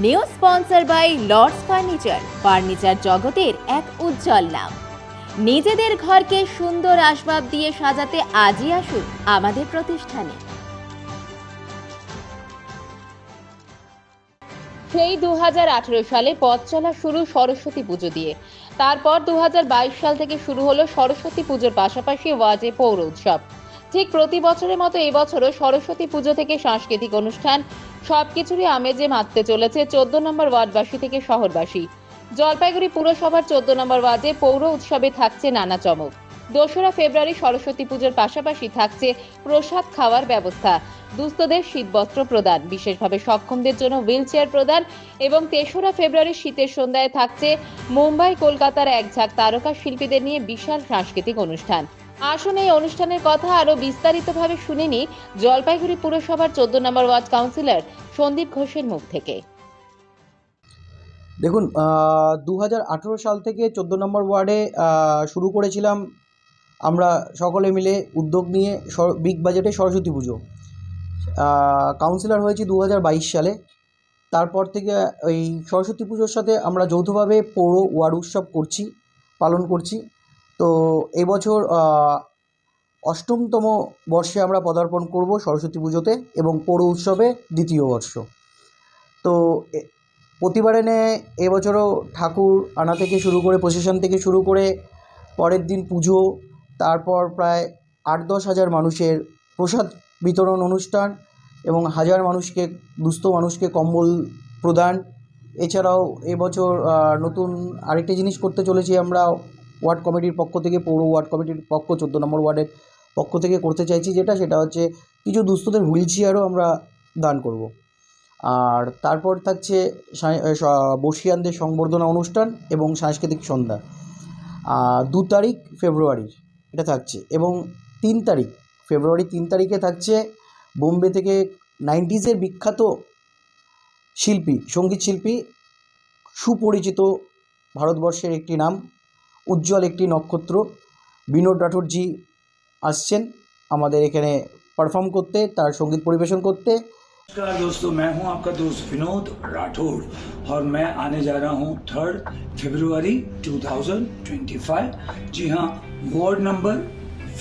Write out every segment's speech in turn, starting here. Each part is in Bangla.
New sponsor by Lords furniture furniture জগতের এক উজ্জ্বল নাম। নিজেদের ঘরকে সুন্দর আসবাব দিয়ে সাজাতে আজই আসুন আমাদের প্রতিষ্ঠানে। সেই দু হাজার আঠারো সালে পথ চলা শুরু সরস্বতী পুজো দিয়ে। তারপর দু হাজার বাইশ সাল থেকে শুরু হলো সরস্বতী পুজোর পাশাপাশি ওয়াজে পৌর উৎসব। ঠিক প্রতি বছরের মতো এবছরও সরস্বতী পুজো থেকে সাংস্কৃতিক অনুষ্ঠান সবকিছুরই আমেজে মাততে চলেছে চোদ্দ নম্বর ওয়ার্ডবাসী থেকে শহরবাসী। জলপাইগুড়ি পুরসভার চোদ্দ নম্বর ওয়ার্ডে পৌর উৎসবে থাকছে নানা চমক। দোসরা ফেব্রুয়ারি সরস্বতী পুজোর পাশাপাশি থাকছে প্রসাদ খাওয়ার ব্যবস্থা। দুস্থদের শীতবস্ত্র প্রদান, বিশেষভাবে সক্ষমদের জন্য হুইল চেয়ার প্রদান এবং তেসরা ফেব্রুয়ারি শীতের সন্ধ্যায় থাকছে মুম্বাই, কলকাতার এক ঝাঁক তারকা শিল্পীদের নিয়ে বিশাল সাংস্কৃতিক অনুষ্ঠান। আসুন এই অনুষ্ঠানের কথা আরও বিস্তারিতভাবে শুনিনি জলপাইগুড়ি পুরসভার চোদ্দ নম্বর ওয়ার্ড কাউন্সিলর সন্দীপ ঘোষের মুখ থেকে। দেখুন দু হাজার আঠেরো সাল থেকে চোদ্দ নম্বর ওয়ার্ডে শুরু করেছিলাম আমরা সকলে মিলে উদ্যোগ নিয়ে বিগ বাজেটে সরস্বতী পুজো। কাউন্সিলর হয়েছি দু হাজার বাইশ সালে। তারপর থেকে ওই সরস্বতী পুজোর সাথে আমরা যৌথভাবে পৌর ওয়ার্ড উৎসব করছি, পালন করছি। তো এবছর অষ্টমতম বর্ষে আমরা পদার্পণ করব সরস্বতী পুজোতে এবং পৌর উৎসবে দ্বিতীয় বর্ষ। তো প্রতিবারে নেয় এবছরও ঠাকুর আনা থেকে শুরু করে প্রসেশন থেকে শুরু করে, পরের দিন পুজো, তারপর প্রায় আট দশ হাজার মানুষের প্রসাদ বিতরণ অনুষ্ঠান এবং হাজার মানুষকে, দুস্থ মানুষকে কম্বল প্রদান। এছাড়াও এবছর নতুন আরেকটি জিনিস করতে চলেছি আমরা ওয়ার্ড কমিটির পক্ষ থেকে, পৌর ওয়ার্ড কমিটির পক্ষ, চোদ্দ নম্বর ওয়ার্ডের পক্ষ থেকে করতে চাইছি যেটা, সেটা হচ্ছে কিছু দুস্থদের হুইল চেয়ারও আমরা দান করব। আর তারপর থাকছে বর্ষিয়ানদের সংবর্ধনা অনুষ্ঠান এবং সাংস্কৃতিক সন্ধ্যা। দু তারিখ ফেব্রুয়ারির এটা থাকছে এবং তিন তারিখ ফেব্রুয়ারি তিন তারিখে থাকছে বোম্বে থেকে নাইনটিজের বিখ্যাত শিল্পী, সংগীত শিল্পী, সুপরিচিত ভারতবর্ষের একটি নাম উজ্জ্বল একটি নক্ষত্র বিনোদ রাঠোরজি আসছেন আমাদের এখানে পারফর্ম করতে তার সঙ্গীত পরিবেশন করতে नमस्कार दोस्तों मैं हूं आपका दोस्त विनोद राठौर और मैं आने जा रहा हूं थर्ड फरवरी 2025 जी हां ward number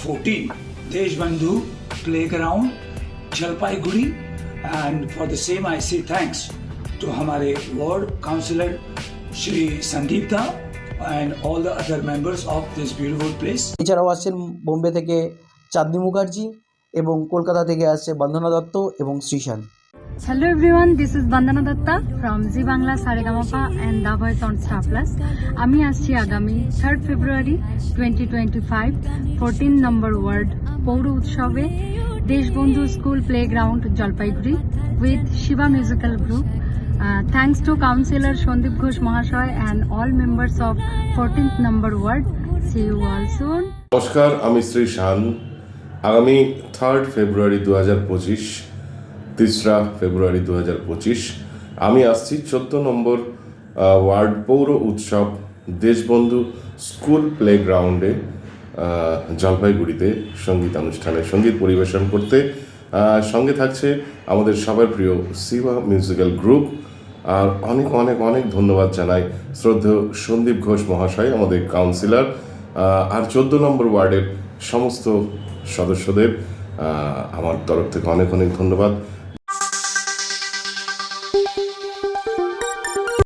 14 Desh Bandhu playground Jalpaiguri and for the same I say thanks to हमारे ward councillor Shri Sandeep da and all the other members of this beautiful place. এছাড়াও আছেন বোম্বে থেকে চাঁদনি মুখার্জি এবং কলকাতা থেকে আসছে বন্দনা দত্ত এবং Srishan. Hello everyone, this is Bandana Datta from Zee Bangla Saregamapa and the Voice on Star plus আমি আসছি আগামী third February twenty twenty five fourteen number ward পৌর উৎসবে Deshbandhu school play ground Jalpaiguri with Shiva musical group thanks to councillor Sandeep Ghosh মহাশয় and all members of fourteenth number ward see you all soon নমস্কার আমি শ্রী শান। আগামী থার্ড ফেব্রুয়ারি দু হাজার পঁচিশ তেসরা ফেব্রুয়ারি দু হাজার পঁচিশ আমি আসছি চোদ্দ নম্বর ওয়ার্ড পৌর উৎসব দেশবন্ধু স্কুল প্লে গ্রাউন্ডে আহ, জলপাইগুড়িতে সঙ্গীতানুষ্ঠানে সংগীত পরিবেশন করতে। সঙ্গে থাকছে আমাদের সবার প্রিয় সিভা মিউজিক্যাল গ্রুপ আর অনেক অনেক অনেক ধন্যবাদ জানাই শ্রদ্ধেয় সন্দীপ ঘোষ মহাশয়, আমাদের কাউন্সিলর আর চোদ্দ নম্বর ওয়ার্ডের সমস্ত সদস্যদের আমার তরফ থেকে অনেক অনেক ধন্যবাদ।